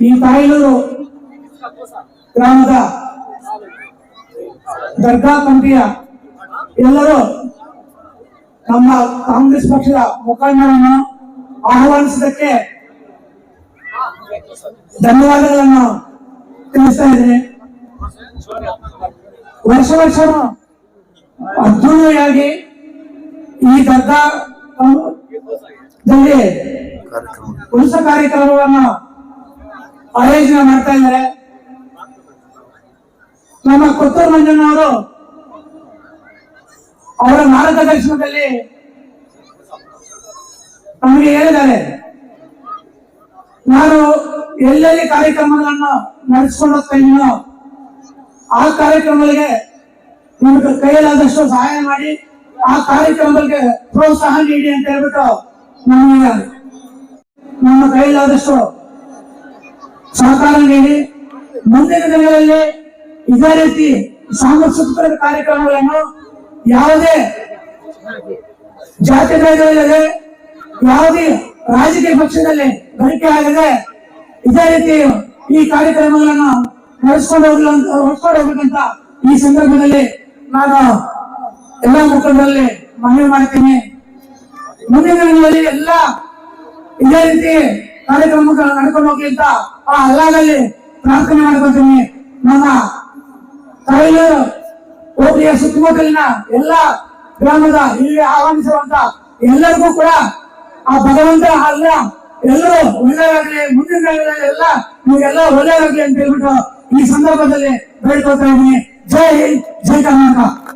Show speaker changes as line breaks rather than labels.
ಈ ತಾಯಿಲೂರು ಗ್ರಾಮದ ದರ್ಗಾ ಕಮಿಟಿಯ ಎಲ್ಲರೂ ನಮ್ಮ ಕಾಂಗ್ರೆಸ್ ಪಕ್ಷದ ಮುಖಂಡರನ್ನು ಆಹ್ವಾನಿಸಿದಕ್ಕೆ ಧನ್ಯವಾದಗಳನ್ನು ತಿಳಿಸ್ತಾ ಇದ್ದೇನೆ. ವರ್ಷ ವರ್ಷನೂ ಅದ್ದೂರಿಯಾಗಿ ಈ ದರ್ಗಾ ದಲ್ಲಿ ಉಳಿಸ ಕಾರ್ಯಕ್ರಮವನ್ನು ಆಯೋಜನೆ ಮಾಡ್ತಾ ಇದ್ದಾರೆ. ನಮ್ಮ ಕೊತ್ತೂರು ಮಂಜಣ್ಣವರು ಅವರ ಮಾರ್ಗದರ್ಶನದಲ್ಲಿ ನಮಗೆ ಹೇಳಿದ್ದಾರೆ, ನಾನು ಎಲ್ಲೆಲ್ಲಿ ಕಾರ್ಯಕ್ರಮಗಳನ್ನು ನಡೆಸ್ಕೊಂಡು ಹೋಗ್ತಾ ಆ ಕಾರ್ಯಕ್ರಮಗಳಿಗೆ ನಿಮಗೆ ಕೈಯಲ್ಲಾದಷ್ಟು ಸಹಾಯ ಮಾಡಿ, ಆ ಕಾರ್ಯಕ್ರಮಗಳಿಗೆ ಪ್ರೋತ್ಸಾಹ ನೀಡಿ ಅಂತ ಹೇಳ್ಬಿಟ್ಟು ನಮಗೆ ನಮ್ಮ ಕೈಲಾದಷ್ಟು ಸಹಕಾರ ನೀಡಿ ಮುಂದಿನ ದಿನಗಳಲ್ಲಿ ಇದೇ ರೀತಿ ಸಾಂಸ್ಕೃತಿಕ ಕಾರ್ಯಕ್ರಮಗಳನ್ನು ಯಾವುದೇ ಜಾತಿ ಭೇದವಿಲ್ಲದೆ ಯಾವುದೇ ರಾಜಕೀಯ ಪಕ್ಷದಲ್ಲಿ ಬಳಕೆ ಆಗದೆ ಇದೇ ರೀತಿ ಈ ಕಾರ್ಯಕ್ರಮಗಳನ್ನು ನಡೆಸ್ಕೊಂಡು ಹೋಗ್ಲ ಹೋಗ್ಬೇಕಂತ ಈ ಸಂದರ್ಭದಲ್ಲಿ ನಾನು ಎಲ್ಲ ಮುಖಂಡರಲ್ಲಿ ಮನವಿ ಮಾಡ್ತೀನಿ. ಮುಂದಿನ ದಿನಗಳಲ್ಲಿ ಎಲ್ಲ ಇದೇ ರೀತಿ ಕಾರ್ಯಕ್ರಮಕ್ಕೆ ನಡ್ಕೊಂಡು ಹೋಗಿ ಅಂತ ಆ ಅಲ್ಲಾದಲ್ಲಿ ಪ್ರಾರ್ಥನೆ ಮಾಡ್ಕೊಳ್ತೀನಿ ನಮ್ಮ ತಾಯಿಯವರು ಹೋಬಳಿಯ ಸುತ್ತಮುತ್ತಲಿನ ಎಲ್ಲ ಗ್ರಾಮದ ಇಲ್ಲಿ ಆಹ್ವಾನಿಸುವಂತ ಎಲ್ಲರಿಗೂ ಕೂಡ ಆ ಭಗವಂತ ಅಲ್ಲ ಎಲ್ಲರೂ ಆಗಲಿ ಮುಂದಿನ ಎಲ್ಲ ನಿಮಗೆಲ್ಲ ಒಳ್ಳೇದಾಗ್ಲಿ ಅಂತ ಹೇಳ್ಬಿಟ್ಟು ಈ ಸಂದರ್ಭದಲ್ಲಿ ಬೇಡ್ಕೊತಾ ಇದ್ದೀನಿ. ಜೈ ಹಿಂದ್, ಜೈ ಕರ್ನಾಟಕ.